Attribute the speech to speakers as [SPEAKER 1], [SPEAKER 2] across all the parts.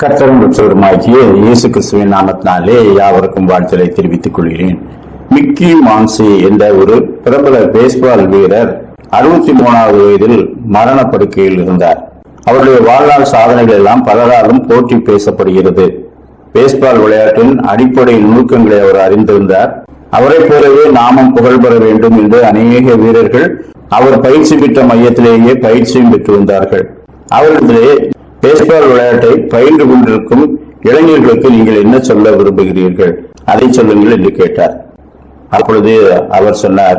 [SPEAKER 1] கர்த்தரும் பெற்றவருமாகிய இயேசு கிறிஸ்துவின் நாமத்தினாலே யாவருக்கும் வாழ்த்தலை தெரிவித்துக் கொள்கிறேன் மிக்கி மான்சி என்ற ஒரு பிரபல பேஸ்பால் வீரர் அறுபத்தி மூணாவது வயதில் மரண படுக்கையில் இருந்தார் அவருடைய வாழ்நாள் சாதனைகள் எல்லாம் பலராலும் போட்டி பேசப்படுகிறது பேஸ்பால் விளையாட்டின் அடிப்படை நுணுக்கங்களை அவர் அறிந்திருந்தார் அவரை போலவே நாமும் புகழ் பெற வேண்டும் என்று அநேக வீரர்கள் அவர் பயிற்சி பெற்ற மையத்திலேயே பயிற்சியும் பெற்று வந்தார்கள் அவர்களே பேஸ்பால் விளையாட்டை பயின்று கொண்டிருக்கும் இளைஞர்களுக்கு நீங்கள் என்ன சொல்ல விரும்புகிறீர்கள் அதை சொல்லுங்கள் என்று கேட்டார் அப்பொழுது அவர் சொன்னார்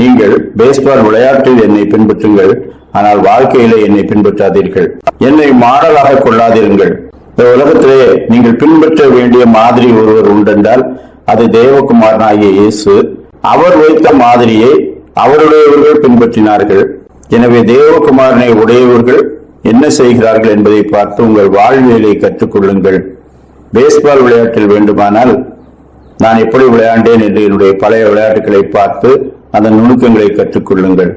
[SPEAKER 1] நீங்கள் பேஸ்பால் விளையாட்டில் என்னை பின்பற்றுங்கள் ஆனால் வாழ்க்கையில என்னை பின்பற்றாதீர்கள் என்னை மாடலாக கொள்ளாதீர்கள் இந்த உலகத்திலே நீங்கள் பின்பற்ற வேண்டிய மாதிரி ஒருவர் உண்டென்றால் அது தேவகுமாரனாகிய இயேசு அவர் வைத்த மாதிரியை அவருடையவர்கள் பின்பற்றினார்கள் எனவே தேவகுமாரனை உடையவர்கள் என்ன செய்கிறார்கள் என்பதை பார்த்து உங்கள் வாழ்வியலை கற்றுக்கொள்ளுங்கள் பேஸ்பால் விளையாட்டில் வேண்டுமானால் நான் எப்படி விளையாண்டேன் என்று என்னுடைய பழைய விளையாட்டுகளை பார்த்து அதன் நுணுக்கங்களை கற்றுக்கொள்ளுங்கள்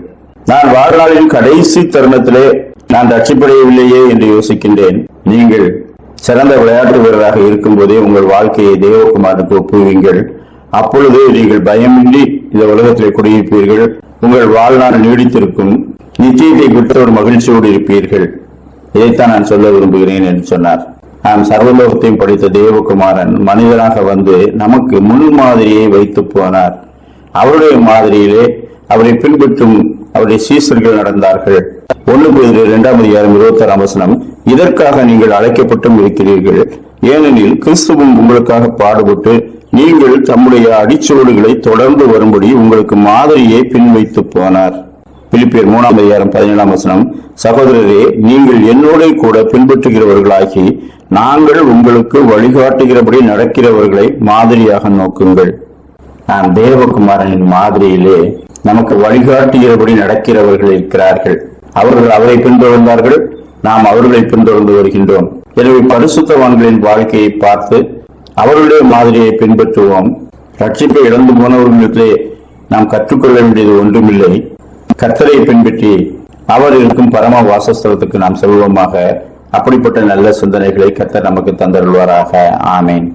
[SPEAKER 1] நான் வாழ்நாளின் கடைசி தருணத்திலே நான் ரட்சிப்படையவில்லையே என்று யோசிக்கின்றேன் நீங்கள் சிறந்த விளையாட்டு வீரராக இருக்கும்போதே உங்கள் வாழ்க்கையை தேவகுமாருக்கு ஒப்புவீங்கள் அப்பொழுது நீங்கள் பயமின்றி இந்த உலகத்திலே குடியிருப்பீர்கள் உங்கள் வாழ்நாள் நீடித்திருக்கும் நிச்சயத்தை குறித்து ஒரு மகிழ்ச்சியோடு இருப்பீர்கள் இதைத்தான் நான் சொல்ல விரும்புகிறேன் என்று சொன்னார் நாம் சர்வலோகத்தையும் படித்த தேவகுமாரன் மனிதனாக வந்து நமக்கு முழு மாதிரியை வைத்து போனார் அவருடைய மாதிரியிலே அவரை பின்பற்றும் அவருடைய சீசர்கள் நடந்தார்கள் ஒன்று புதிய இரண்டாம் அதிகாரம் இருபத்தி ஆறாம் வசனம் இதற்காக நீங்கள் அழைக்கப்பட்டும் இருக்கிறீர்கள் ஏனெனில் கிறிஸ்துவும் உங்களுக்காக பாடுபட்டு நீங்கள் தம்முடைய அடிச்சோடுகளை தொடர்ந்து வரும்படி உங்களுக்கு மாதிரியை வைத்து போனார் பிலிப்பியர் மூணாம் அதிகாரம் பதினேழாம் வசனம் சகோதரரே நீங்கள் என்னோட கூட பின்பற்றுகிறவர்களாகி நாங்கள் உங்களுக்கு வழிகாட்டுகிறபடி நடக்கிறவர்களை மாதிரியாக நோக்குங்கள் நான் தேவகுமாரனின் மாதிரியிலே நமக்கு வழிகாட்டுகிறபடி நடக்கிறவர்கள் இருக்கிறார்கள் அவர்கள் அவரை பின்தொடர்ந்தார்கள் நாம் அவர்களை பின்தொடர்ந்து வருகின்றோம் எனவே பரிசுத்தவான்களின் வாழ்க்கையை பார்த்து அவர்களுடைய மாதிரியை பின்பற்றுவோம் ரட்சிப்பை இழந்து போனவர்களிடத்திலே நாம் கற்றுக்கொள்ள வேண்டியது ஒன்றுமில்லை கத்தரை பின்பற்றி அவர் இருக்கும் பரம வாசஸ்தலத்துக்கு நாம் செல்வோமாக அப்படிப்பட்ட நல்ல சிந்தனைகளை கத்தர் நமக்கு தந்தருள்வாராக ஆமேன்